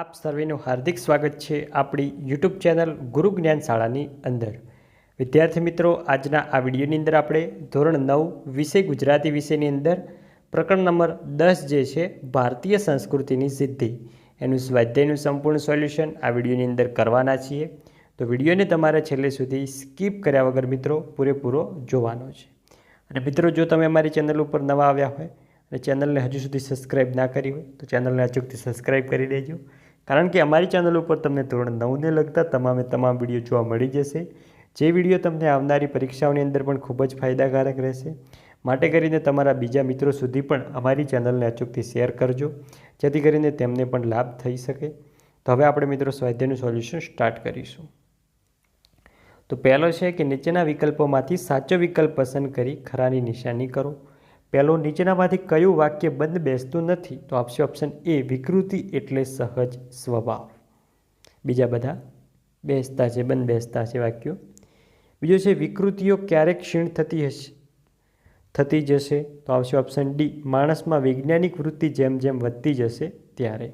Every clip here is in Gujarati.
આપ સર્વેનું હાર્દિક સ્વાગત છે આપણી યુટ્યુબ ચેનલ ગુરુ જ્ઞાન શાળાની અંદર. વિદ્યાર્થી મિત્રો, આજના આ વિડીયોની અંદર આપણે ધોરણ નવ વિષય ગુજરાતી વિષયની અંદર પ્રકરણ નંબર દસ જે છે, ભારતીય સંસ્કૃતિની સિદ્ધિ. એનું સ્વાધ્યાયનું સંપૂર્ણ સોલ્યુશન આ વિડીયોની અંદર કરવાના છીએ. તો વિડીયોને તમારે છેલ્લે સુધી સ્કીપ કર્યા વગર મિત્રો પૂરેપૂરો જોવાનો છે. અને મિત્રો, જો તમે અમારી ચેનલ ઉપર નવા આવ્યા હોય અને ચેનલને હજુ સુધી સબસ્ક્રાઇબ ના કરી હોય, તો ચેનલને અચૂકથી સબસ્ક્રાઈબ કરી દેજો. કારણ કે અમારી ચેનલ ઉપર તમને ધોરણ નવને લગતા તમામે તમામ વીડિયો જોવા મળી જશે, જે વીડિયો તમને આવનારી પરીક્ષાઓની અંદર પણ ખૂબ જ ફાયદાકારક રહેશે. માટે કરીને તમારા બીજા મિત્રો સુધી પણ અમારી ચેનલને અચૂકથી શેર કરજો, જેથી કરીને તેમને પણ લાભ થઈ શકે. તો હવે આપણે મિત્રો સ્વાધ્યાયનું સોલ્યુશન સ્ટાર્ટ કરીશું. તો પહેલો છે કે નીચેના વિકલ્પોમાંથી સાચો વિકલ્પ પસંદ કરી ખરાની નિશાની કરો. પહેલો નીચેનામાંથી કયું વાક્ય બંધ બેસતું નથી, તો આપશે ઓપ્શન એ વિકૃતિ એટલે સહજ સ્વભાવ. બીજા બધા, બેસતા છે, બંધ બેસતા છે વાક્યો. બીજો છે, વિકૃતિઓ ક્યારેક ક્ષીણ થતી હશે? થતી જશે, તો આવશે ઓપ્શન ડી માણસમાં વૈજ્ઞાનિક વૃત્તિ જેમ જેમ વધતી જશે ત્યારે.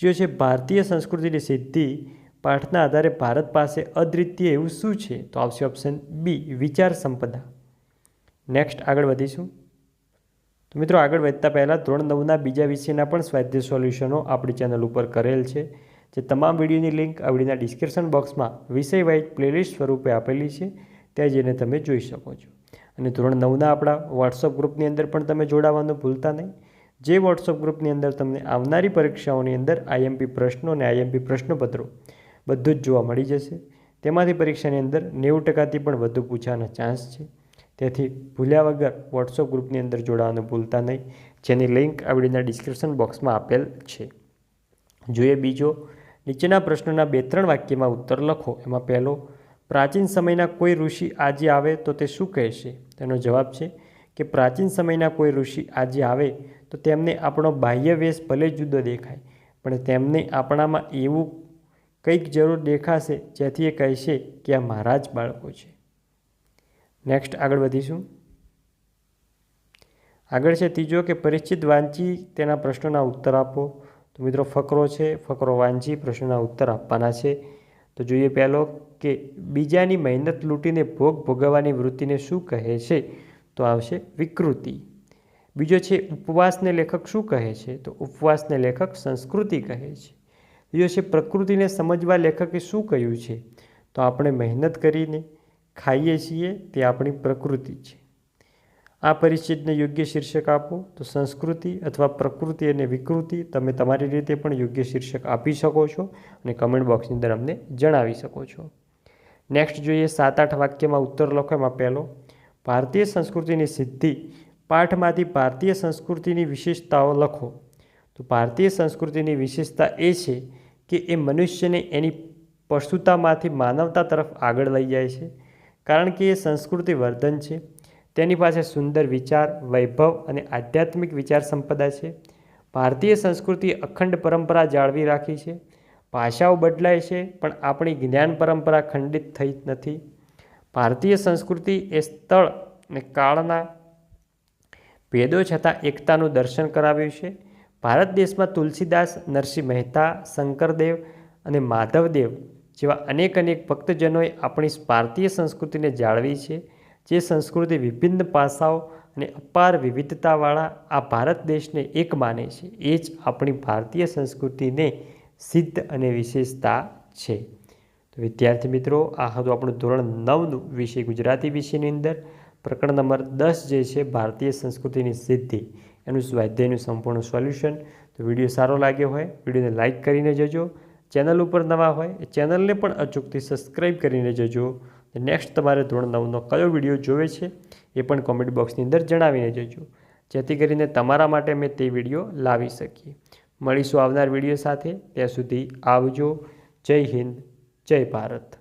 જો છે, ભારતીય સંસ્કૃતિની સિદ્ધિ પાઠના આધારે ભારત પાસે અદ્વિતીય એવું શું છે, તો આવશે ઓપ્શન બી વિચાર સંપદા. નેક્સ્ટ આગળ વધીશું. તો મિત્રો આગળ વધતા પહેલાં ધોરણ નવના બીજા વિષયના પણ સ્વાધ્યાય સોલ્યુશનો આપણી ચેનલ ઉપર કરેલ છે, જે તમામ વિડીયોની લિંક આવડીના ડિસ્ક્રિપ્શન બોક્સમાં વિષય વાઇઝ પ્લેલિસ્ટ સ્વરૂપે આપેલી છે, ત્યાં જઈને તમે જોઈ શકો છો. અને ધોરણ નવના આપણા વોટ્સઅપ ગ્રુપની અંદર પણ તમે જોડાવાનું ભૂલતા નહીં. જે વોટ્સઅપ ગ્રુપની અંદર તમને આવનારી પરીક્ષાઓની અંદર આઈએમપી પ્રશ્નો અને આઈએમપી પ્રશ્નપત્રો બધું જ જોવા મળી જશે. તેમાંથી પરીક્ષાની અંદર નેવું ટકાથી પણ વધુ પૂછવાના ચાન્સ છે. તેથી ભૂલ્યા વગર વોટ્સઅપ ગ્રુપની અંદર જોડાવાનું ભૂલતા નહીં, જેની લિંક આવડીના ડિસ્ક્રિપ્શન બોક્સમાં આપેલ છે. જોઈએ બીજો, નીચેના પ્રશ્નોના બે ત્રણ વાક્યમાં ઉત્તર લખો. એમાં પહેલો, પ્રાચીન સમયના કોઈ ઋષિ આજે આવે તો તે શું કહેશે? તેનો જવાબ છે કે પ્રાચીન સમયના કોઈ ઋષિ આજે આવે તો તેમને આપણો બાહ્ય વેશ ભલે જુદો દેખાય, પણ તેમને આપણામાં એવું કંઈક જરૂર દેખાશે જેથી એ કહેશે કે આ મારા જ બાળકો છે. નેક્સ્ટ આગળ વધીશું. આગળ છે ત્રીજો કે પરિચિત વાંચી તેના પ્રશ્નોના ઉત્તર આપો. તો મિત્રો, ફકરો છે, ફકરો વાંચી પ્રશ્નોના ઉત્તર આપવાના છે. તો જોઈએ પહેલો કે બીજાની મહેનત લૂંટીને ભોગ ભોગવવાની વૃત્તિને શું કહે છે? તો આવશે વિકૃતિ. બીજો છે ઉપવાસને લેખક શું કહે છે? તો ઉપવાસને લેખક સંસ્કૃતિ કહે છે. બીજો છે પ્રકૃતિને સમજવા લેખકે શું કહ્યું છે? તો આપણે મહેનત કરીને ખાઈએ છીએ તે આપણી પ્રકૃતિ છે. આ પરિચ્છેદને યોગ્ય શીર્ષક આપો તો સંસ્કૃતિ અથવા પ્રકૃતિ અને વિકૃતિ તમે તમારી રીતે પણ યોગ્ય શીર્ષક આપી શકો છો અને કમેન્ટ બોક્સની અંદર અમને જણાવી શકો છો. નેક્સ્ટ જોઈએ સાત આઠ વાક્યમાં ઉત્તર લખો એમાં પહેલો, ભારતીય સંસ્કૃતિની સિદ્ધિ, પાઠમાંથી ભારતીય સંસ્કૃતિની વિશેષતાઓ લખો. તો ભારતીય સંસ્કૃતિની વિશેષતા એ છે કે એ મનુષ્યને એની પશુતામાંથી માનવતા તરફ આગળ લઈ જાય છે. કારણ કે એ સંસ્કૃતિ વર્ધન છે. તેની પાસે સુંદર વિચાર, વૈભવ અને આધ્યાત્મિક વિચાર સંપદા છે. ભારતીય સંસ્કૃતિ અખંડ પરંપરા જાળવી રાખી છે. ભાષાઓ બદલાય છે, પણ આપણી જ્ઞાન પરંપરા ખંડિત થઈ નથી. ભારતીય સંસ્કૃતિ એ સ્થળ અને કાળના ભેદો છતાં એકતાનું દર્શન કરાવ્યું છે. ભારત દેશમાં તુલસીદાસ, નરસિંહ મહેતા, શંકરદેવ અને માધવદેવ જેવા અનેક અનેક ભક્તજનોએ આપણી ભારતીય સંસ્કૃતિને જાળવી છે, જે સંસ્કૃતિ વિભિન્ન પાસાઓ અને અપાર વિવિધતાવાળા આ ભારત દેશને એક માને છે. એ જ આપણી ભારતીય સંસ્કૃતિને સિદ્ધ અને વિશેષતા છે. તો વિદ્યાર્થી મિત્રો, આ હતું આપણું ધોરણ નવનું વિષય ગુજરાતી વિષયની અંદર. પ્રકરણ નંબર દસ જે છે, ભારતીય સંસ્કૃતિની સિદ્ધિ. એનું સ્વાધ્યાયનું સંપૂર્ણ સોલ્યુશન. તો વીડિયો સારો લાગ્યો હોય, વિડીયોને લાઇક કરીને જજો. ચેનલ ઉપર નવા હોય એ ચેનલને પણ અચૂકથી સબસ્ક્રાઈબ કરીને જજો. નેક્સ્ટ તમારે ધોરણ નવનો કયો વીડિયો જોવે છે એ પણ કોમેન્ટ બોક્સની અંદર જણાવીને જજો. જેથી કરીને તમારા માટે મેં તે વીડિયો લાવી શકીએ. મળીશું આવનાર વીડિયો સાથે. ત્યાં સુધી આવજો. જય હિન્દ. જય ભારત.